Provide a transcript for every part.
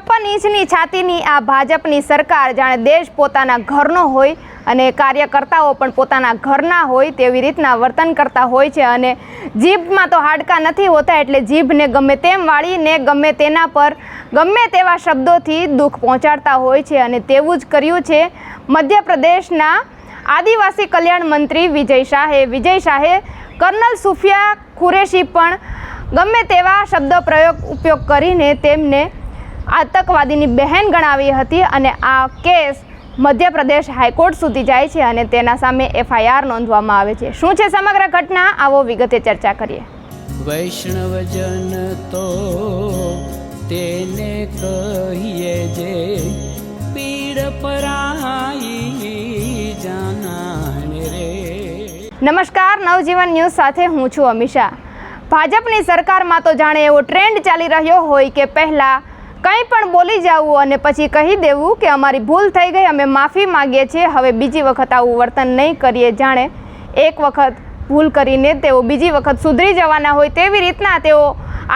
છપ્પન ઇંચની છાતીની આ ભાજપની સરકાર જાણે દેશ પોતાના ઘરનો હોય અને કાર્યકર્તાઓ પણ પોતાના ઘરના હોય તેવી રીતના વર્તન કરતા હોય છે અને જીભમાં તો હાડકાં નથી હોતા એટલે જીભને ગમે તેમ વાળીને ગમે તેના પર ગમે તેવા શબ્દોથી દુઃખ પહોંચાડતા હોય છે અને તેવું જ કર્યું છે મધ્યપ્રદેશના આદિવાસી કલ્યાણ મંત્રી વિજય શાહે. વિજય શાહે કર્નલ સુફિયા કુરેશી પણ ગમે તેવા શબ્દ પ્રયોગ ઉપયોગ કરીને તેમને આતંકવાદીની બહેન ગણાવી હતી અને આ કેસ મધ્યપ્રદેશ હાઈકોર્ટ સુધી જાય છે અને તેના સામે એફઆઈઆર નોંધવામાં આવે છે. શું છે સમગ્ર ઘટના? આવો વિગતે ચર્ચા કરીએ. વૈષ્ણવજન તો તેને કહીએ જે પીડ પરાઈ જાનાને રે. નમસ્કાર નવજીવન ન્યૂઝ સાથે હું છું અમિષા. ભાજપની સરકારમાં તો જાણે એવો ટ્રેન્ડ ચાલી રહ્યો હોય કે પહેલાં કંઈ પણ બોલી જવું અને પછી કહી દેવું કે અમારી ભૂલ થઈ ગઈ, અમે માફી માગીએ છીએ. હવે બીજી વખત આવું વર્તન નહીં કરીએ જાણે. એક વખત ભૂલ કરીને તેઓ બીજી વખત સુધરી જવાના હોય તેવી રીતના તેઓ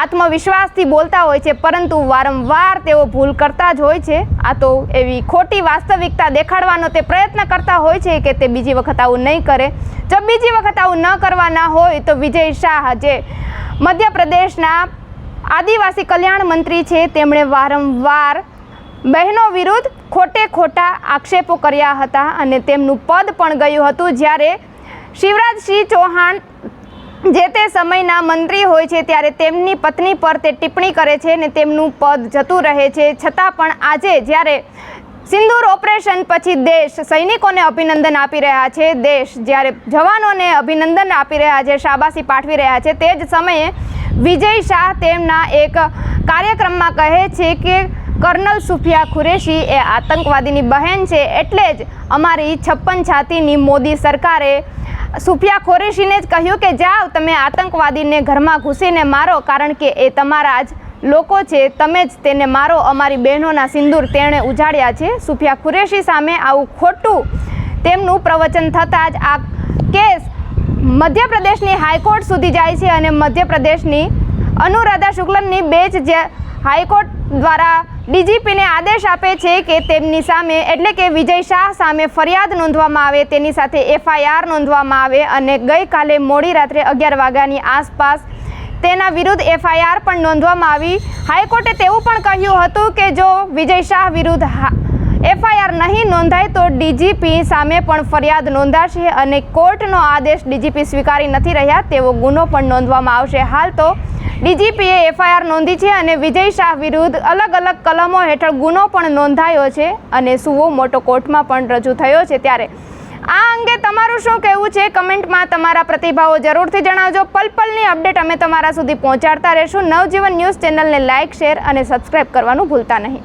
આત્મવિશ્વાસથી બોલતા હોય છે, પરંતુ વારંવાર તેઓ ભૂલ કરતા જ હોય છે. આ તો એવી ખોટી વાસ્તવિકતા દેખાડવાનો તે પ્રયત્ન કરતા હોય છે કે તે બીજી વખત આવું નહીં કરે. જો બીજી વખત આવું ન કરવાના હોય તો વિજય શાહ, જે મધ્યપ્રદેશના આદિવાસી કલ્યાણ મંત્રી છે. તેમણે વારંવાર બહેનો વિરુદ્ધ ખોટે ખોટા આક્ષેપો કર્યા હતા અને તેમનું પદ પણ ગયું હતું. જ્યારે શિવરાજસિંહ ચૌહાણ જે તે સમયના મંત્રી હોય છે, ત્યારે તેમની પત્ની પર તે ટિપ્પણી કરે છે ને તેમનું પદ જતું રહે છે. છતાં પણ આજે જ્યારે સિંદૂર ઓપરેશન પછી દેશ સૈનિકોને અભિનંદન આપી રહ્યા છે, દેશ જ્યારે જવાનોને અભિનંદન આપી રહ્યા છે, શાબાશી પાઠવી રહ્યા છે, તે જ સમયે વિજય શાહ તેમના એક કાર્યક્રમમાં કહે છે કે, કર્નલ સુફિયા ખુરેશી એ આતંકવાદીની બહેન છે એટલે જ અમારી છપ્પન છાતીની મોદી સરકારે સુફિયા ખુરેશીને જ કહ્યું કે, જાઓ, તમે આતંકવાદીને ઘરમાં ઘૂસીને મારો, કારણ કે એ તમારા જ લોકો છે. તમે જ તેને મારો. અમારી બહેનોના સિંદૂર તેણે ઉજાડ્યા છે. સુફિયા ખુરેશી સામે આવું ખોટું તેમનું પ્રવચન થતાં જ આ કેસ મધ્યપ્રદેશની હાઈકોર્ટ સુધી જાય છે અને મધ્યપ્રદેશની અનુરાધા શુક્લનની બેચ જે હાઈકોર્ટ દ્વારા ડીજીપીને આદેશ આપે છે કે તેમની સામે, એટલે કે વિજય શાહ સામે ફરિયાદ નોંધવામાં આવે, તેની સાથે એફઆઈઆર નોંધવામાં આવે અને ગઈકાલે મોડી રાત્રે અગિયાર વાગ્યાની આસપાસ તેના વિરુદ્ધ એફઆઈઆર પણ નોંધવામાં આવી. હાઈકોર્ટે તેવું પણ કહ્યું હતું કે જો વિજય શાહ વિરુદ્ધ એફઆઈઆર નહીં નોંધાય તો ડીજીપી સામે પણ ફરિયાદ નોંધાશે અને કોર્ટનો આદેશ ડીજીપી સ્વીકારી નથી રહ્યા તેવો ગુનો પણ નોંધવામાં આવશે. હાલ તો ડીજીપીએ એફઆઈઆર નોંધી છે અને વિજય શાહ વિરુદ્ધ અલગ અલગ કલમો હેઠળ ગુનો પણ નોંધાયો છે અને સુવો મોટો કોર્ટમાં પણ રજૂ થયો છે ત્યારે. આ અંગે તમારું શું કહેવું છે? કમેન્ટમાં તમારા પ્રતિભાવો જરૂરથી જણાવજો. પલપલની અપડેટ અમે તમારા સુધી પહોંચાડતા રહેશું. નવજીવન ન્યૂઝ ચેનલને લાઇક શેર અને સબસ્ક્રાઇબ કરવાનું ભૂલતા નહીં.